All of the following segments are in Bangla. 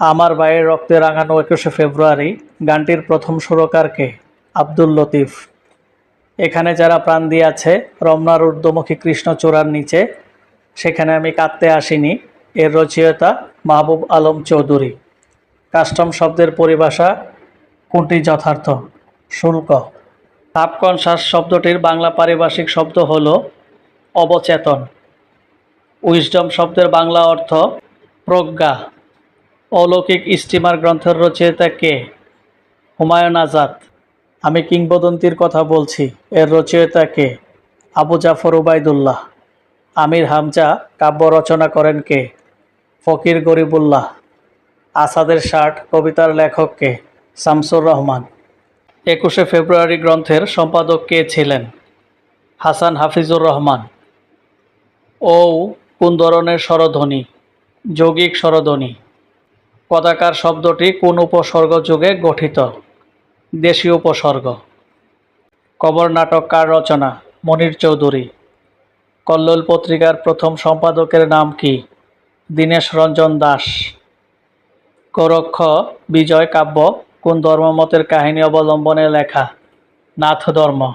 আমার ভাইয়ের রক্তে রাঙানো একুশে ফেব্রুয়ারি গানটির প্রথম সুরকার কে? আব্দুল লতিফ। এখানে যারা প্রাণ দিয়েছে রমনার ঊর্ধ্বমুখী কৃষ্ণচূড়ার নিচে, সেখানে আমি কাঁদতে আসিনি, এর রচয়িতা মাহবুব আলম চৌধুরী। কাস্টম শব্দের পরিভাষা কোনটি যথার্থ? শুল্ক। সাবকনশাস শব্দটির বাংলা পারিভাষিক শব্দ হল অবচেতন। উইজডম শব্দের বাংলা অর্থ প্রজ্ঞা। অলৌকিক স্টিমার গ্রন্থের রচয়িতা কে? হুমায়ুন আজাদ। আমি কিংবদন্তির কথা বলছি, এর রচয়িতা কে? আবু জাফর উবাইদুল্লাহ। আমির হামজা কাব্য রচনা করেন কে? ফকির গরিবুল্লাহ। আসাদের ষাট, কবিতার লেখক কে? শামসুর রহমান। একুশে ফেব্রুয়ারি গ্রন্থের সম্পাদক কে ছিলেন? হাসান হাফিজুর রহমান। ও কোন ধরনের স্বরধ্বনি? যৌগিক স্বরধ্বনি। পদাকার শব্দটি কোন উপসর্গ যুগে গঠিত? দেশীয় উপসর্গ। কবর নাটক কার রচনা? মনির চৌধুরী। কল্লোল পত্রিকার প্রথম সম্পাদকের নাম কি? দীনেশ রঞ্জন দাস। গোরক্ষ বিজয় কাব্য কোন ধর্মমতের কাহিনী অবলম্বনে লেখা? নাথ ধর্ম।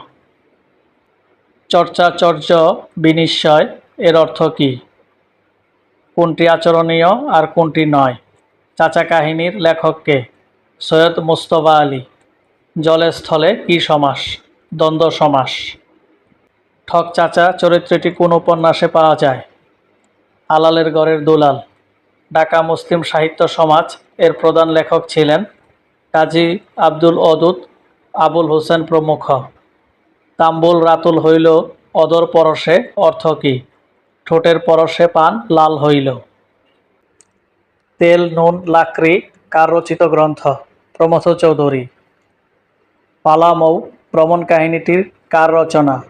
চর্চাচর্য বিনিশ্চয় এর অর্থ কী? কোনটি আচরণীয় আর কোনটি নয়? চাচা কাহিনীর লেখককে সৈয়দ মুস্তফা আলী। জলে স্থলে কি সমাস? দ্বন্দ্ব সমাস। ঠক চাচা, চরিত্রটি কোন উপন্যাসে পাওয়া যায়? আলালের গড়ের দুলাল। ঢাকা মুসলিম সাহিত্য সমাজ এর প্রধান লেখক ছিলেন কাজী আব্দুল অদুত আবুল হোসেন প্রমুখ। তাম্বুল রাতুল হইল অদর পরশে অর্থ কী? ঠোঁটের পরশে পান লাল হইল। তেল, নুন, লাকড়ি কার রচিত গ্রন্থ, প্রমথ চৌধুরী। পালামৌ ভ্রমণ কাহিনীটির কার রচনা?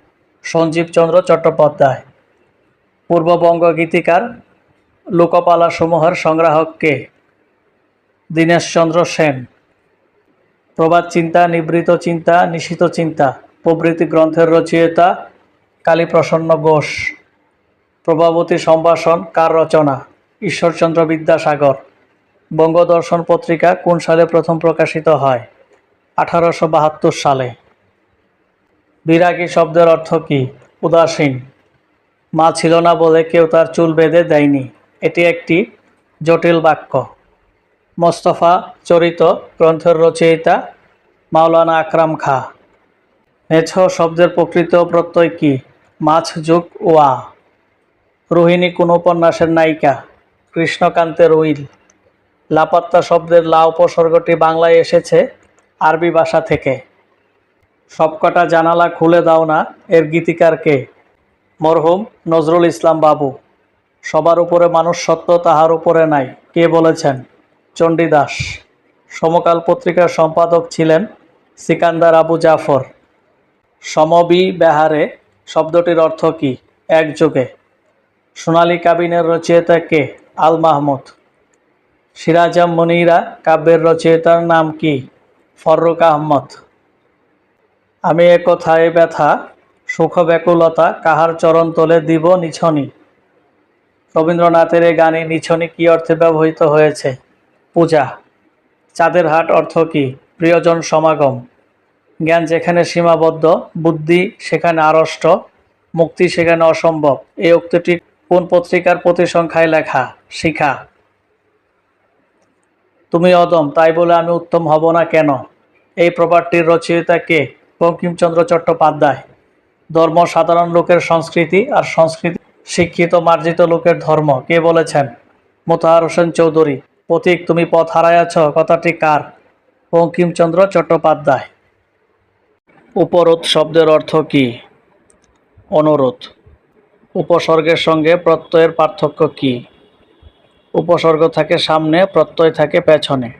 সঞ্জীবচন্দ্র চট্টোপাধ্যায়। পূর্ববঙ্গ গীতিকার লোকপালাসমূহের সংগ্রাহক কে? দীনেশচন্দ্র সেন। প্রবাদ চিন্তা, নিবৃত চিন্তা, নিশিত চিন্তা, প্রভৃতি গ্রন্থের রচয়িতা কালীপ্রসন্ন ঘোষ। প্রভাবতী সম্ভাষণ, কার রচনা? ঈশ্বরচন্দ্র বিদ্যাসাগর, বঙ্গদর্শন পত্রিকা কোন সালে প্রথম প্রকাশিত হয়? আঠারোশো বাহাত্তর সালে। বিরাগী শব্দের অর্থ কী? উদাসীন। মা ছিল না বলে কেউ তার চুল বেঁধে দেয়নি। এটি একটি জটিল বাক্য। মোস্তফা চরিত গ্রন্থের রচয়িতা মাওলানা আকরাম খা। মেছ শব্দের প্রকৃত প্রত্যয় কি? মাছ যুগ ওয়া। রোহিণী কোন উপন্যাসের নায়িকা? কৃষ্ণকান্তের উইল। লাপাত্তা শব্দের লা উপসর্গটি বাংলায় এসেছে আরবি ভাষা থেকে। সবকটা জানালা খুলে দাও না, এর গীতিকার কে? মরহুম নজরুল ইসলাম বাবু। সবার উপরে মানুষ সত্য, তাহার উপরে নাই, কে বলেছেন? চণ্ডীদাস সমকাল পত্রিকার সম্পাদক ছিলেন সিকান্দার আবু জাফর। সমবি বেহারে, শব্দটির অর্থ কী? একযোগে। সোনালী কাবিনের রচয়িতা কে? আল মাহমুদ। সিরাজাম মনিরা কাব্যের রচয়িতার নাম কি? ফররুক আহমদ। আমি এ কথায় ব্যথা সুখ ব্যাকুলতা কাহার চরণ তোলে দিব নিছনি? রবীন্দ্রনাথের এই গানে নিছনি কি অর্থে ব্যবহৃত হয়েছে? পূজা, চাঁদের হাট অর্থ কি? প্রিয়জন সমাগম। জ্ঞান যেখানে সীমাবদ্ধ, বুদ্ধি সেখানে আড়ষ্ট, মুক্তি সেখানে অসম্ভব। এই উক্তিটি কোন পত্রিকার প্রতিসংখ্যায় লেখা? শিখা। তুমি অদম, তাই বলে আমি উত্তম হব না কেন? এই প্রবাদটির রচয়িতা কে? বঙ্কিমচন্দ্র চট্টোপাধ্যায়। ধর্ম সাধারণ লোকের সংস্কৃতি আর সংস্কৃতি শিক্ষিত মার্জিত লোকের ধর্ম, কে বলেছেন? মোতাহার হোসেন চৌধুরী। প্রতীক তুমি পথ হারাইয়াছ, কথাটি কার? বঙ্কিমচন্দ্র চট্টোপাধ্যায়। উপরোধ শব্দের অর্থ কী? অনুরোধ। উপসর্গের সঙ্গে প্রত্যয়ের পার্থক্য কি? উপসর্গ থাকে সামনে, প্রত্যয় থাকে পেছনে।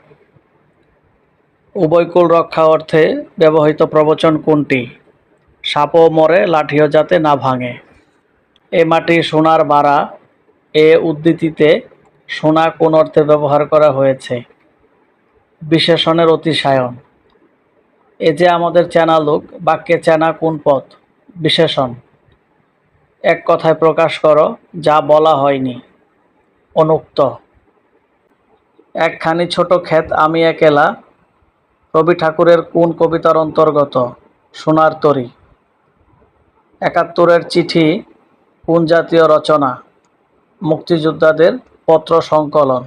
উভয়কুল রক্ষা অর্থে ব্যবহৃত প্রবচন কোনটি? সাপও মরে, লাঠিও যাতে না ভাঙে। এ মাটি সোনার বাড়া এ উদ্ধৃতিতে সোনা কোন অর্থে ব্যবহার করা হয়েছে? বিশেষণের অতিশায়ন। এ যে আমাদের চেনা লোক, বাক্যে চেনা কোন পথ? বিশেষণ। এক কথায় প্রকাশ করো, যা বলা হয়নি। অনুক্ত। একখানি ছোট ক্ষেত আমি একেলা, রবি ঠাকুরের কোন কবিতার অন্তর্গত, সোনার তরী। একাত্তরের চিঠি, কোন জাতীয় রচনা, মুক্তিযোদ্ধাদের পত্র সংকলন।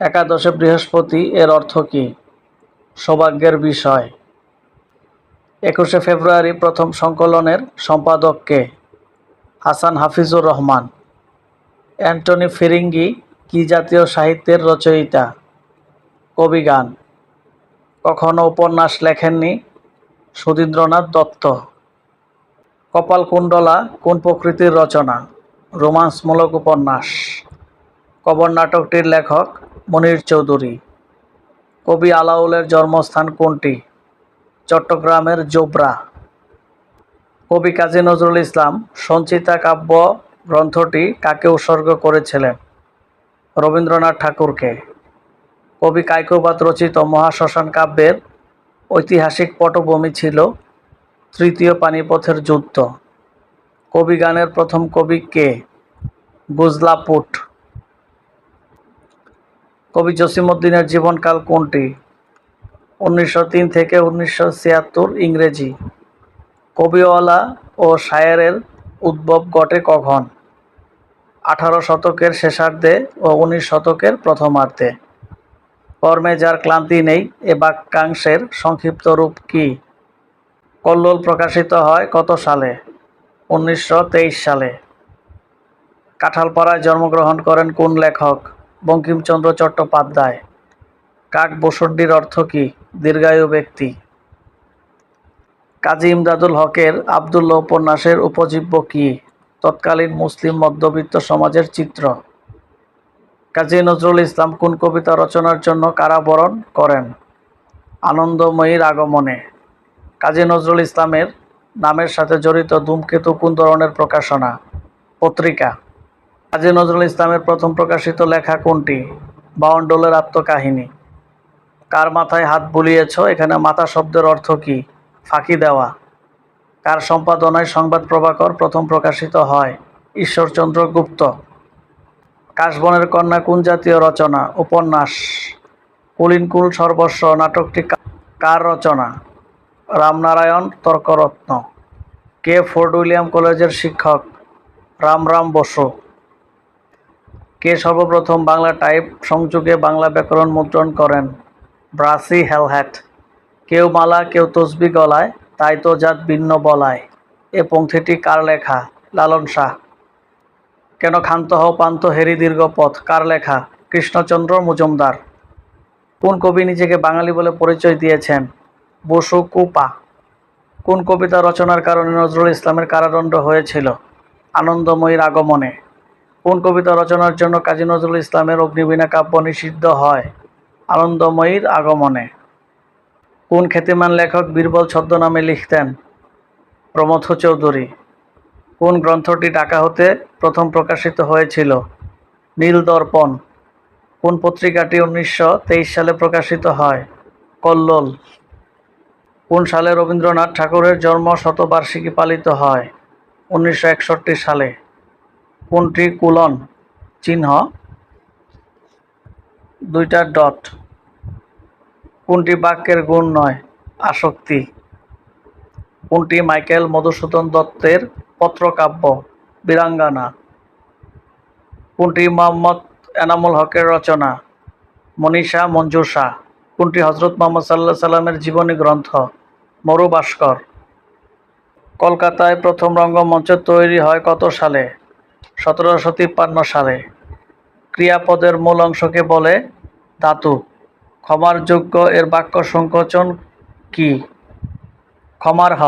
একাদশে বৃহস্পতি এর অর্থ কী? সৌভাগ্যের বিষয়। একুশে ফেব্রুয়ারি প্রথম সংকলনের সম্পাদককে হাসান হাফিজুর রহমান। অ্যান্টনি ফিরিঙ্গি, কি জাতীয় সাহিত্যের রচয়িতা? কবিগান কখনো উপন্যাস লেখেননি? সুধীন্দ্রনাথ দত্ত। কপালকুণ্ডলা, কোন প্রকৃতির রচনা? রোমান্সমূলক উপন্যাস। কবর নাটকটির লেখক মনির চৌধুরী। কবি আলাউলের জন্মস্থান কোনটি? চট্টগ্রামের জোবরা। কবি কাজী নজরুল ইসলাম, সঞ্চিতা কাব্য গ্রন্থটি কাকে উৎসর্গ করেছিলেন? রবীন্দ্রনাথ ঠাকুরকে। কবি কাইকোবাদ রচিত মহাশ্মশান কাব্যের ঐতিহাসিক পটভূমি ছিল তৃতীয় পানিপথের যুদ্ধ। কবি গানের প্রথম কবি কে? গুজলাপুট কবি জসিমউদ্দিনের জীবনকাল কোনটি? উনিশশো তিন থেকে উনিশশো ছিয়াত্তর ইংরেজি। কবিওয়ালা ও শায়েরের উদ্ভব ঘটে কখন? আঠারো শতকের শেষার্ধে ও উনিশ শতকের প্রথমার্ধে। কর্মে যার ক্লান্তি নেই, এ বাক্যাংশের সংক্ষিপ্ত রূপ কি? কল্লোল প্রকাশিত হয় কত সালে? উনিশশো তেইশ সালে। কাঁঠালপাড়ায় জন্মগ্রহণ করেন কোন লেখক? বঙ্কিমচন্দ্র চট্টোপাধ্যায়। কাক বসুড্ডির অর্থ কী? দীর্ঘায়ু ব্যক্তি। কাজী ইমদাদুল হকের আবদুল্লাহ উপন্যাসের উপজীব্য কী? তৎকালীন মুসলিম মধ্যবিত্ত সমাজের চিত্র। কাজী নজরুল ইসলাম কোন কবিতা রচনার জন্য কারাবরণ করেন? আনন্দময়ীর আগমনে। কাজী নজরুল ইসলামের নামের সাথে জড়িত ধূমকেতু কোন ধরনের প্রকাশনা? পত্রিকা। কাজী নজরুল ইসলামের প্রথম প্রকাশিত লেখা কোনটি? বাউন্ডলের আত্মকাহিনী। কার মাথায় হাত বুলিয়েছ? এখানে মাথা শব্দের অর্থ কী? ফাঁকি দেওয়া। কার সম্পাদনায় সংবাদ প্রভাকর প্রথম প্রকাশিত হয় ঈশ্বরচন্দ্র গুপ্ত। কাশবনের কন্যা কোন জাতীয় রচনা? উপন্যাস। কুলিনকুল সর্বস্ব নাটকটি কার রচনা? রামনারায়ণ তর্করত্ন। কে ফোর্ড উইলিয়াম কলেজের শিক্ষক? রামরাম বসু। কে সর্বপ্রথম বাংলা টাইপ সংযোগে বাংলা ব্যাকরণ মুদ্রণ করেন? Brassey Halhed. কেউ মালা, কেউ তসবি গলায়, তাই তো জাত ভিন্ন বলায়। এ পংক্তিটি কার লেখা? লালন শাহ। কেন ক্ষান্ত হও পান্ত হেরি দীর্ঘ পথ? কার লেখা? কৃষ্ণচন্দ্র মজুমদার। কোন কবি নিজেকে বাঙালি বলে পরিচয় দিয়েছেন? বসু কুপা। কোন কবিতা রচনার কারণে নজরুল ইসলামের কারাদণ্ড হয়েছিল? আনন্দময়ীর আগমনে। কোন কবিতা রচনার জন্য কাজী নজরুল ইসলামের অগ্নিবীণা কাব্য নিষিদ্ধ হয়? আনন্দময়ীর আগমনে। কোন খ্যাতিমান লেখক বীরবল ছদ্মনামে লিখতেন? প্রমথ চৌধুরী। কোন গ্রন্থটি ঢাকা হতে প্রথম প্রকাশিত হয়েছিল? নীল দর্পণ। কোন পত্রিকাটি উনিশশো তেইশ সালে প্রকাশিত হয়? কল্লোল। কোন সালে রবীন্দ্রনাথ ঠাকুরের জন্ম শতবার্ষিকী পালিত হয়? উনিশশো একষট্টি সালে। কোনটি কুলন? চিহ্ন? দুইটা ডট। কোনটি বাক্যের গুণ নয়? আসক্তি। কোনটি মাইকেল মধুসূদন দত্তের পত্রকাব্য? বীরাঙ্গানা। কোনটি মোহাম্মদ এনামুল হকের রচনা? মনীষা মঞ্জুষা। কোনটি হজরত মোহাম্মদ সাল্লাহ সাল্লামের জীবনী গ্রন্থ? মরু ভাস্কর কলকাতায় প্রথম রঙ্গমঞ্চ তৈরি হয় কত সালে? সতেরোশো তিপ্পান্ন সালে। ক্রিয়াপদের মূল অংশকে বলে ধাতু। ক্ষমার যোগ্য এর বাক্য সংকোচন কি? ক্ষমার হ